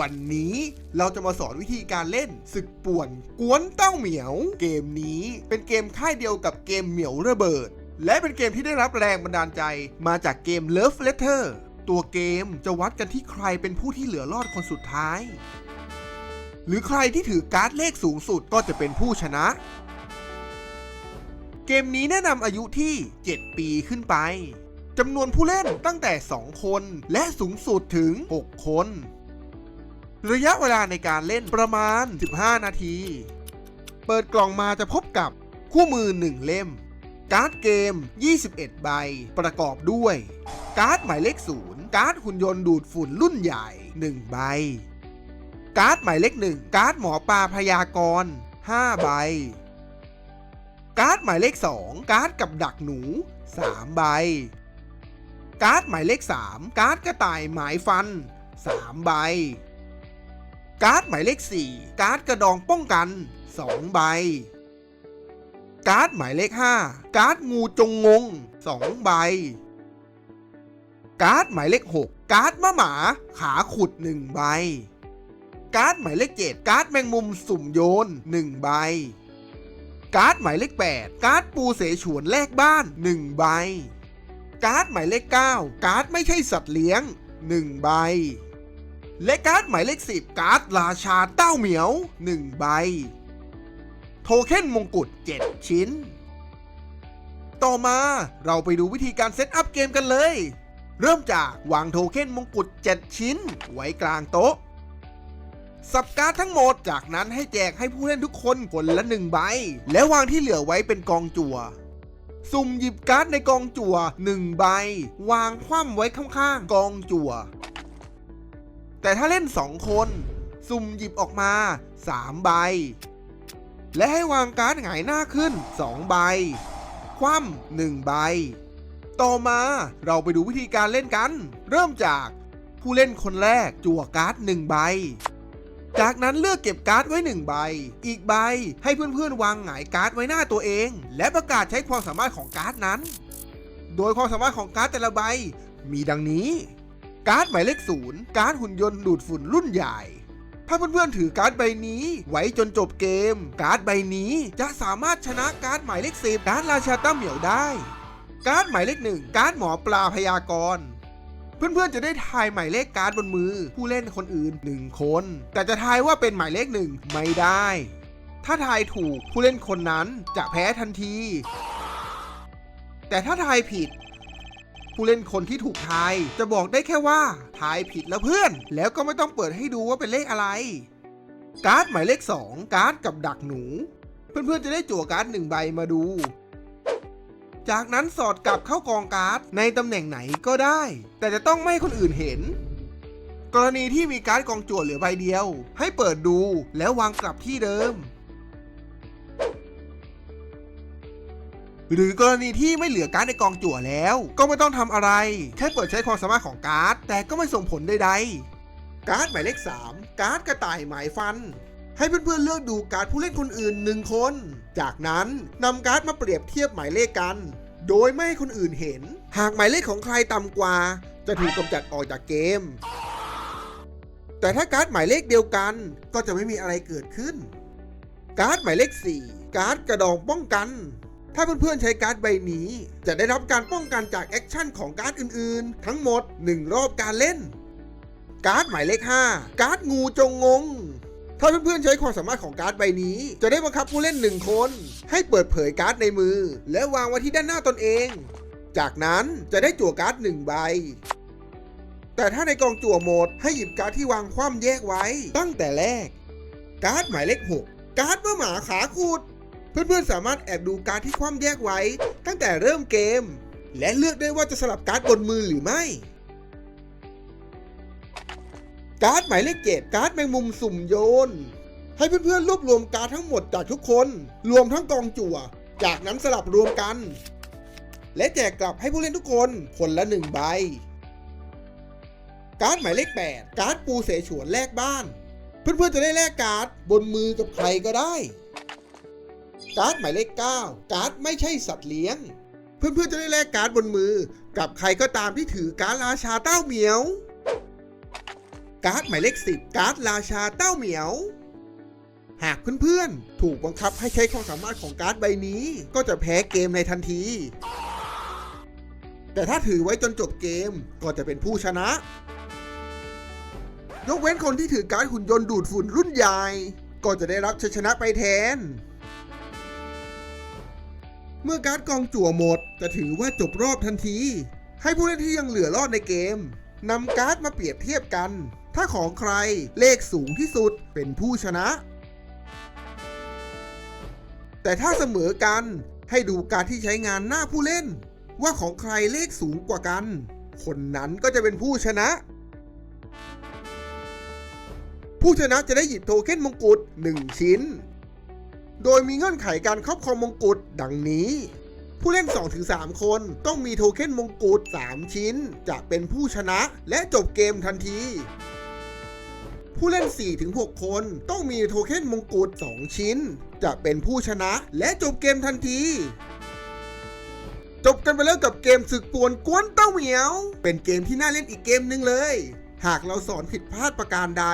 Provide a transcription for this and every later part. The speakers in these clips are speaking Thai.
วันนี้เราจะมาสอนวิธีการเล่นศึกป่วนกวนเต้าเหมียว เกมนี้เป็นเกมค่ายเดียวกับเกมเหมียวระเบิด และเป็นเกมที่ได้รับแรงบันดาลใจมาจากเกม Love Letter ตัวเกมจะวัดกันที่ใครเป็นผู้ที่เหลือรอดคนสุดท้าย หรือใครที่ถือการ์ดเลขสูงสุดก็จะเป็นผู้ชนะ เกมนี้แนะนำอายุที่ 7 ปีขึ้นไปจำนวนผู้เล่นตั้งแต่ 2 คนและสูงสุดถึง 6 คน ระยะเวลาในการเล่นประมาณ 15 นาที เปิดกล่องมาจะพบกับคู่มือ 1 เล่ม การ์ดเกม 21 ใบ ประกอบด้วย การ์ดหมายเลข 0 การ์ดหุ่นยนต์ดูดฝุ่นรุ่นใหญ่ 1 ใบ การ์ดหมายเลข 1 การ์ดหมอปลาพยากรณ์5ใบ การ์ดหมายเลข 2 การ์ดกับดักหนู 3 ใบ การ์ดหมายเลข 3 การ์ดกระต่ายหมายฟัน 3 ใบ การ์ดหมายเลข 4 การ์ดกระดองป้องกัน 2 ใบ การ์ดหมายเลข 5 การ์ดงูจงงง 2 ใบ การ์ดหมายเลข 6 การ์ดมะหมาขาขุด 1 ใบ การ์ดหมายเลข 7 การ์ดแมงมุมสุ่มโยน 1 ใบ การ์ดหมายเลข 8 การ์ดปูเสฉวนแลกบ้าน 1 ใบ การ์ดหมายเลข 9 การ์ดไม่ใช่สัตว์เลี้ยง 1 ใบ และการ์ดหมายเลข10 การ์ดราชาเต้าเหมียว 1 ใบ โทเค็นมงกุฎ7 ชิ้น ต่อมาเราไปดูวิธีการเซตอัพเกมกันเลย เริ่มจากวางโทเค็นมงกุฎ7 ชิ้น ไว้กลางโต๊ะ สับการ์ดทั้งหมดจากนั้นให้แจกให้ผู้เล่นทุกคนคนละหนึ่งใบ และวางที่เหลือไว้เป็นกองจั่วสุ่มหยิบการ์ดในกองจั่วหนึ่งใบ วางคว่ำไว้ข้างๆกองจั่ว แต่ถ้าเล่น 2 คน สุ่มหยิบออกมา 3 ใบ และให้วางการ์ดหงายหน้าขึ้น 2 ใบ คว่ำหนึ่งใบ ต่อมาเราไปดูวิธีการเล่นกัน เริ่มจากผู้เล่นคนแรกจั่วการ์ดหนึ่งใบ จากนั้นเลือกเก็บการ์ดไว้หนึ่งใบ อีกใบให้เพื่อนๆ วางหงายการ์ดไว้หน้าตัวเอง และประกาศใช้ความสามารถของการ์ดนั้น โดยความสามารถของการ์ดแต่ละใบมีดังนี้ การ์ดหมายเลขศูนย์การ์ดหุ่นยนต์ดูดฝุ่นรุ่นใหญ่ ถ้าเพื่อนๆถือการ์ดใบนี้ ไว้จนจบเกม การ์ดใบนี้จะสามารถชนะการ์ดหมายเลขสิบการ์ดราชาต้าเหมียวได้ การ์ดหมายเลขหนึ่งการ์ดหมอปลาพยากรณ์เพื่อนๆ จะได้ทายหมายเลขการ์ดบนมือ ผู้เล่นคนอื่น 1 คน แต่จะทายว่าเป็นหมายเลขหนึ่งไม่ได้ ถ้าทายถูกผู้เล่นคนนั้นจะแพ้ทันที แต่ถ้าทายผิด ผู้เล่นคนที่ถูกทาย จะบอกได้แค่ว่าทายผิดแล้วเพื่อน แล้วก็ไม่ต้องเปิดให้ดูว่าเป็นเลขอะไร การ์ดหมายเลข 2 การ์ดกับดักหนู เพื่อนๆจะได้จั่วการ์ดหนึ่งใบมาดู จากนั้นสอดกลับเข้ากองการ์ดในตำแหน่งไหนก็ได้ แต่จะต้องไม่ให้คนอื่นเห็นกรณีที่มีการ์ดกองจั่วเหลือใบเดียว ให้เปิดดูแล้ววางกลับที่เดิม หรือกรณีที่ไม่เหลือการ์ดในกองจั่วแล้ว ก็ไม่ต้องทำอะไร แค่เปิดใช้ความสามารถของการ์ด แต่ก็ไม่ส่งผลใดๆ การ์ดหมายเลข 3 การ์ดกระต่ายหมายฟัน ให้เพื่อนๆเลือกดูการ์ดผู้เล่นคนอื่นหนึ่งคน จากนั้นนำการ์ดมาเปรียบเทียบหมายเลขกัน โดยไม่ให้คนอื่นเห็น หากหมายเลขของใครต่ำกว่า จะถูกกำจัดออกจากเกม แต่ถ้าการ์ดหมายเลขเดียวกัน ก็จะไม่มีอะไรเกิดขึ้น การ์ดหมายเลข 4 การ์ดกระดองป้องกัน ถ้าเพื่อนๆใช้การ์ดใบนี้ จะได้รับการป้องกันจากแอคชั่นของการ์ดอื่นๆ ทั้งหมด 1 รอบการเล่น การ์ดหมายเลข 5 การ์ดงูจงงง ถ้าเพื่อนๆใช้ความสามารถของการ์ดใบนี้ จะได้บังคับผู้เล่นหนึ่งคน ให้เปิดเผยการ์ดในมือ และวางไว้ที่ด้านหน้าตนเอง จากนั้นจะได้จั่วการ์ดหนึ่งใบแต่ถ้าในกองจั่วหมดให้หยิบการ์ดที่วางคว่ำแยกไว้ ตั้งแต่แรก การ์ดหมายเลข 6 การ์ดเมื่อหมาขาคูด เพื่อนๆสามารถแอบดูการ์ดที่คว่ำแยกไว้ ตั้งแต่เริ่มเกม และเลือกได้ว่าจะสลับการ์ดบนมือหรือไม่ การ์ดหมายเลขเจ็ดการ์ดแมงมุมสุ่มโยน ให้เพื่อนๆรวบรวมการ์ดทั้งหมดจากทุกคน รวมทั้งกองจั่ว จากนั้นสลับรวมกัน และแจกกลับให้ผู้เล่นทุกคนคนละหนึ่งใบ การ์ดหมายเลข 8 การ์ดปูเสฉวนแลกบ้าน เพื่อนๆจะได้แลกการ์ดบนมือกับใครก็ได้ การ์ดหมายเลข 9 การ์ดไม่ใช่สัตว์เลี้ยง เพื่อนๆจะได้แลกการ์ดบนมือ กับใครก็ตามที่ถือการ์ดราชาเต้าเหมียว การ์ดหมายเลข 10 การ์ดราชาเต้าเหมียวหากเพื่อนๆ ถูกบังคับให้ใช้ความสามารถของการ์ดใบนี้ ก็จะแพ้เกมในทันที แต่ถ้าถือไว้จนจบเกมก็จะเป็นผู้ชนะ ยกเว้นคนที่ถือการ์ดหุ่นยนต์ดูดฝุ่นรุ่นใหญ่ ก็จะได้รับชัยชนะไปแทน เมื่อการ์ดกองจั่วหมด จะถือว่าจบรอบทันที ให้ผู้เล่นที่ยังเหลือรอดในเกมนำการ์ดมาเปรียบเทียบกัน ถ้าของใครเลขสูงที่สุดเป็นผู้ชนะ แต่ถ้าเสมอกันให้ดูการที่ใช้งานหน้าผู้เล่น ว่าของใครเลขสูงกว่ากัน คนนั้นก็จะเป็นผู้ชนะ ผู้ชนะจะได้หยิบโทเค็นมงกุฎ1ชิ้น โดยมีเงื่อนไขการครอบครองมงกุฎดังนี้ ผู้เล่น 2-3 คนต้องมีโทเค็นมงกุฎ3 ชิ้น จะเป็นผู้ชนะและจบเกมทันที ผู้เล่น 4-6 คนต้องมีโทเค็นมงกุฎ2 ชิ้น จะเป็นผู้ชนะและจบเกมทันทีจบกันไปแล้วกับเกมศึกป่วนกวนเต้าเหมียว เป็นเกมที่น่าเล่นอีกเกมหนึ่งเลย หากเราสอนผิดพลาดประการใด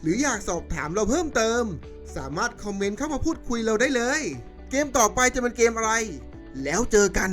หรืออยากสอบถามเราเพิ่มเติม สามารถคอมเมนต์เข้ามาพูดคุยเราได้เลย เกมต่อไปจะเป็นเกมอะไร แล้วเจอกัน